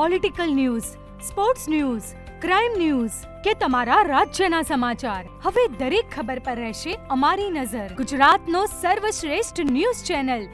Political news sports news crime news કે તમારા રાજ્યના સમાચાર. હવે દરેક ખબર પર રહેશે અમારી નજર. ગુજરાતનો સર્વશ્રેષ્ઠ ન્યૂઝ ચેનલ.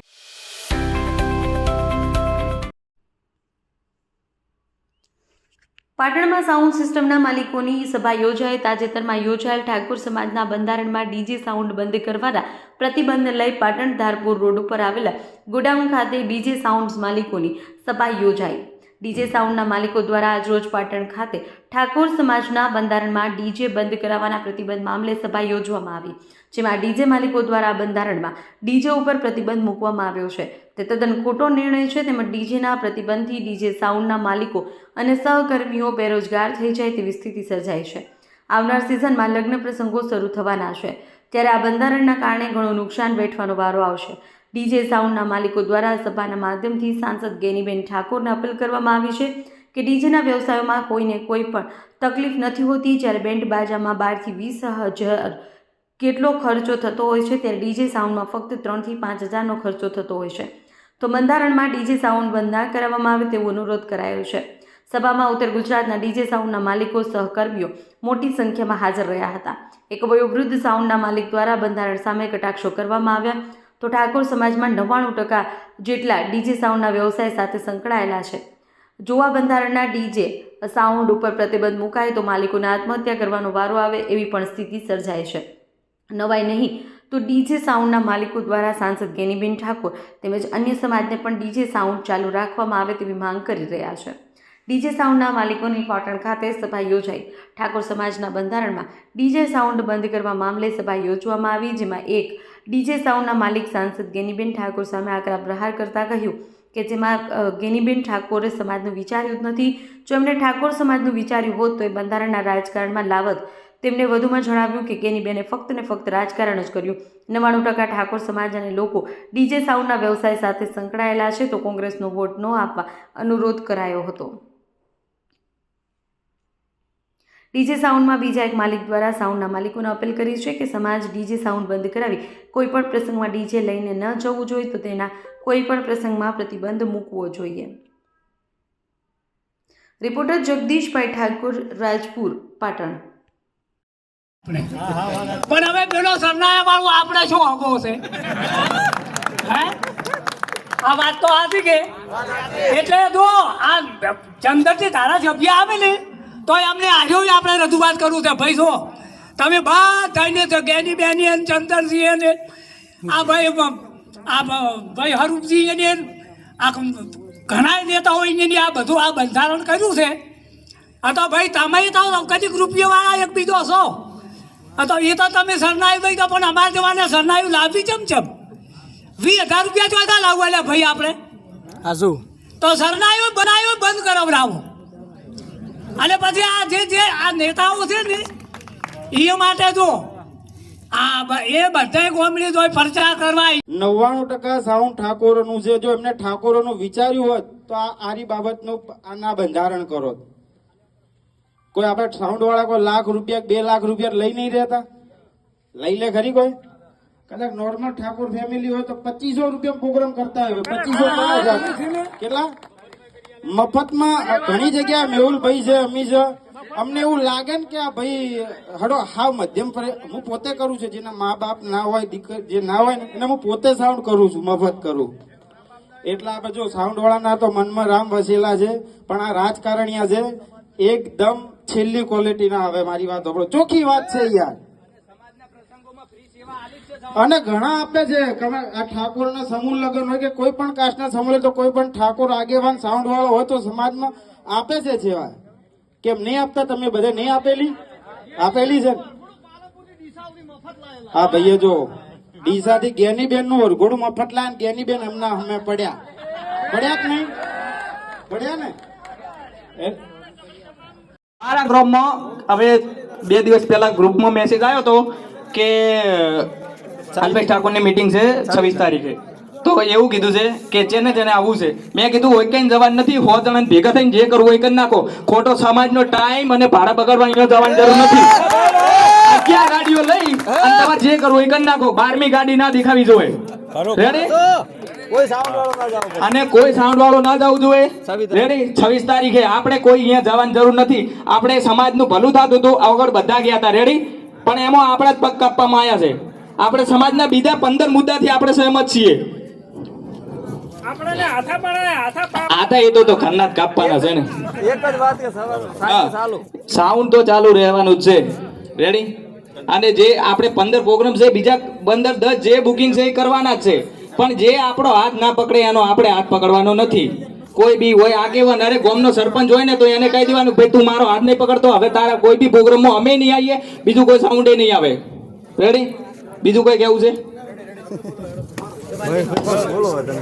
પાટણમાં સાઉન્ડ સિસ્ટમના માલિકોની સભા યોજાઈ. તાજેતરમાં યોજાયેલ ઠાકોર સમાજના બંધારણમાં ડીજે સાઉન્ડ બંધ કરવાના પ્રતિબંધ લઈ પાટણ ધારપુર રોડ ઉપર આવેલા ગોડાઉન ખાતે ડીજે સાઉન્ડ્સ માલિકોની સભા યોજાઈ. ડીજે સાઉન્ડના માલિકો દ્વારા આજરોજ પાટણ ખાતે ઠાકોર સમાજના બંધારણમાં ડીજે બંધ કરાવવાના પ્રતિબંધ મામલે સભા યોજવામાં આવી, જેમાં ડીજે માલિકો દ્વારા બંધારણમાં ડીજે ઉપર પ્રતિબંધ મૂકવામાં આવ્યો છે. તે તદ્દન ખોટો નિર્ણય છે, તેમજ ડીજેના પ્રતિબંધથી ડીજે સાઉન્ડના માલિકો અને સહકર્મીઓ બેરોજગાર થઈ જાય તેવી સ્થિતિ સર્જાઈ છે. આવનાર સિઝનમાં લગ્ન પ્રસંગો શરૂ થવાના છે, ત્યારે આ બંધારણના કારણે ઘણું નુકસાન વેઠવાનો વારો આવશે. ડીજે સાઉન્ડના માલિકો દ્વારા સભાના માધ્યમથી સાંસદ ગેનીબેન ઠાકોરને અપીલ કરવામાં આવી છે કે ડીજેના વ્યવસાયોમાં કોઈને કોઈ પણ તકલીફ નથી હોતી. જ્યારે બેન્ડ બાજામાં બારથી વીસ હજાર કેટલો ખર્ચો થતો હોય છે, ત્યારે ડીજે સાઉન્ડમાં ફક્ત ત્રણથી પાંચ હજારનો ખર્ચો થતો હોય છે. તો બંધારણમાં ડીજે સાઉન્ડ બંધ કરાવવામાં આવે તેવો અનુરોધ કરાયો છે. સભામાં ઉત્તર ગુજરાતના ડીજે સાઉન્ડના માલિકો, સહકર્મીઓ મોટી સંખ્યામાં હાજર રહ્યા હતા. એક વયોવૃદ્ધ સાઉન્ડના માલિક દ્વારા બંધારણ સામે કટાક્ષો કરવામાં આવ્યા. તો ઠાકોર સમાજમાં નવ્વાણું ટકા જેટલા ડીજે સાઉન્ડના વ્યવસાય સાથે સંકળાયેલા છે. જોવા બંધારણના ડીજે સાઉન્ડ ઉપર પ્રતિબંધ મુકાય તો માલિકોને આત્મહત્યા કરવાનો વારો આવે એવી પણ સ્થિતિ સર્જાય છે. નવાઈ નહીં તો ડીજે સાઉન્ડના માલિકો દ્વારા સાંસદ ગેનીબેન ઠાકોર તેમજ અન્ય સમાજને પણ ડીજે સાઉન્ડ ચાલુ રાખવામાં આવે તેવી માંગ કરી રહ્યા છે. ડીજે સાઉન્ડના માલિકોની પાટણ ખાતે સભા યોજાઈ. ઠાકોર સમાજના બંધારણમાં ડીજે સાઉન્ડ બંધ કરવા મામલે સભા યોજવામાં આવી, જેમાં એક ડીજે સાઉન્ડના માલિક સાંસદ ગેનીબેન ઠાકોર સામે આકરા પ્રહાર કરતા કહ્યું કે જેમાં ગેનીબેન ઠાકોરે સમાજનું વિચાર્યું જ નથી. જો એમણે ઠાકોર સમાજનું વિચાર્યું હોત, તો એ બંધારણના રાજકારણમાં લાવત. તેમણે વધુમાં જણાવ્યું કે ગેનીબેને ફક્ત ને ફક્ત રાજકારણ જ કર્યું. નવ્વાણું ટકા ઠાકોર સમાજ અને લોકો ડીજે સાઉન્ડના વ્યવસાય સાથે સંકળાયેલા છે, તો કોંગ્રેસનો વોટ ન આપવા અનુરોધ કરાયો હતો. ડીજે સાઉન્ડમાં બીજા એક માલિક દ્વારા સાઉન્ડના માલિકોને અપીલ કરી છે કે સમાજ ડીજે સાઉન્ડ બંધ કરાવી કોઈ પણ પ્રસંગમાં ડીજે લઈને ન જવું જોઈએ તો તેના કોઈ પણ પ્રસંગમાં પ્રતિબંધ મૂકવો જોઈએ. રિપોર્ટર જગદીશભાઈ ઠાકુર રાજપુર પાટણ. પણ હવે પેલો સરનાયા વાળું આપણે શું હકો છે? હે? આ વાત તો આથી કે? એટલે જો આ ચંદરથી ધારાસભ્ય આવે ને તો અમને આજે આપણે રજૂઆત કરવું છે. ભાઈ જો તમે બા થઈને તો ગેની બેની અને ચંદનસિંહ અને આ ભાઈ આ ભાઈ હરૂપસિંહ અને આ ઘણા નેતાઓ એની આ બધું આ બંધારણ કર્યું છે. આ તો ભાઈ તમે તો કદીક રૂપિયાવાળા એક બીજો છો. આ તો એ તો તમે સરનાયું ભાઈ તો પણ અમારા જવાને સરનાયું લાવી ચમ ચમ. વીસ હજાર રૂપિયા જોતા લાવવા લે ભાઈ આપણે. હાજુ તો સરનાયું બનાવ્યું બંધ કરાવડાવો. અને પછી આ જે જે આ નેતાઓ છે ને એ માટે જો આ બ- એ બધા ગોમડી જોઈ પ્રચાર કરવા નવ્વાણું ટકા સાઉન્ડ ઠાકોરોનું છે. જો એમને ઠાકોરોનું વિચાર્યું હોત તો આ આરી બાબતનું આના બંધારણ કરો. કોઈ આપણે સાઉન્ડ વાળા કોઈ લાખ રૂપિયા બે લાખ રૂપિયા લઈ નહીં રહેતા? લઈ લે ખરી કોઈ? કદાચ નોર્મલ ઠાકોર ફેમિલી હોય તો પચીસો રૂપિયા પ્રોગ્રામ કરતા હોય. પચીસો કેટલા? મફતમાં ઘણી જગ્યાએ મેહુલભાઈ છે અમી છે. અમને એવું લાગે ને કે આ ભાઈ હડો હાવ મધ્યમ પર- હું પોતે કરું છું જેના મા બાપ ના હોય દીકરી જે ના હોય ને એને હું પોતે સાઉન્ડ કરું છું મફત કરું. એટલે આપણે જો સાઉન્ડ વાળાના તો મનમાં રામ વસેલા છે પણ આ રાજકારણીયા છે એકદમ છેલ્લી ક્વોલિટીના હવે મારી વાત સાંભળો. ચોખ્ખી વાત છે યાર. અને ઘણા આપે છે કે આ ઠાકોર ના સમૂહ લગ્ન હોય કે કોઈ પણ કાસ્ટ ના સમૂહ તો કોઈ પણ ઠાકોર આગેવાન સાઉન્ડ વાળો હોય તો સમાજમાં આપે છે સેવા. કેમ નહીં આપતા? તમે બધે નહીં આપેલી? આપેલી છે. હા ભાઈએ જો ડીસા થી ગેની બેનનું વરઘોડું મફત લાય ગેની બેન એમના અમે પડ્યા. પડ્યા કે નહીં? પડ્યા ને? એ- મારા ગ્રુપમાં હવે બે દિવસ પહેલા ગ્રુપમાં મેસેજ આવ્યો હતો કે અલ્પેશ ઠાકોરની મીટિંગ છે છવ્વીસ તારીખે. તો એવું કીધું છે કે જેને તેને આવવું છે. મેં કીધું હોય કઈ જવાનું નથી હો જણાને ભેગા થઈને જે કરવું હોય કરી નાખો. ખોટો સમાજનો ટાઈમ અને ભાડા બગાડવા અહીંયા જવાની જરૂર નથી. અગિયાર ગાડીઓ લઈ અને તમારે જે કરવું હોય કરી નાખો. બારમી ગાડી ના દેખાવી જોઈએ. રેડી કોઈ સાઉન્ડ વાળો ના અને કોઈ સાઉન્ડ વાળો ના જવું જોઈએ. રેડી છવ્વીસ તારીખે આપણે કોઈ અહીંયા જવાની જરૂર નથી. આપણે સમાજનું ભલું થતું હતું. આગળ બધા ગયા હતા. રેડી પણ એમાં આપણા જ પગ કાપવામાં આવ્યા છે. આપણે સમાજના બીજા પંદર મુદ્દાથી આપણે સહેમત છીએ. આપણે હાથા પડે હાથા પા- આથા એ તો તો જ કાપવાના છે ને. એક જ વાત કે ચાલુ. સાઉન્ડ તો ચાલુ રહેવાનું જ છે. રેડી અને જે આપણે પંદર પ્રોગ્રામ છે બીજા પંદર દસ જે બુકિંગ છે એ કરવાના જ છે. પણ જે આપણો હાથ ના પકડે એનો આપણે હાથ પકડવાનો નથી. કોઈ બી હોય, આગેવાન, અરે ગોમનો સરપંચ હોય ને, તો એને કહી દેવાનું, ભાઈ, તું મારો હાથ નહીં પકડતો, હવે તારા કોઈ બી પ્રોગ્રામમાં અમે નહીં આવીએ, બીજું કોઈ સાઉન્ડે નહીં આવે. રેડી બીજું કોઈ કેવું છે?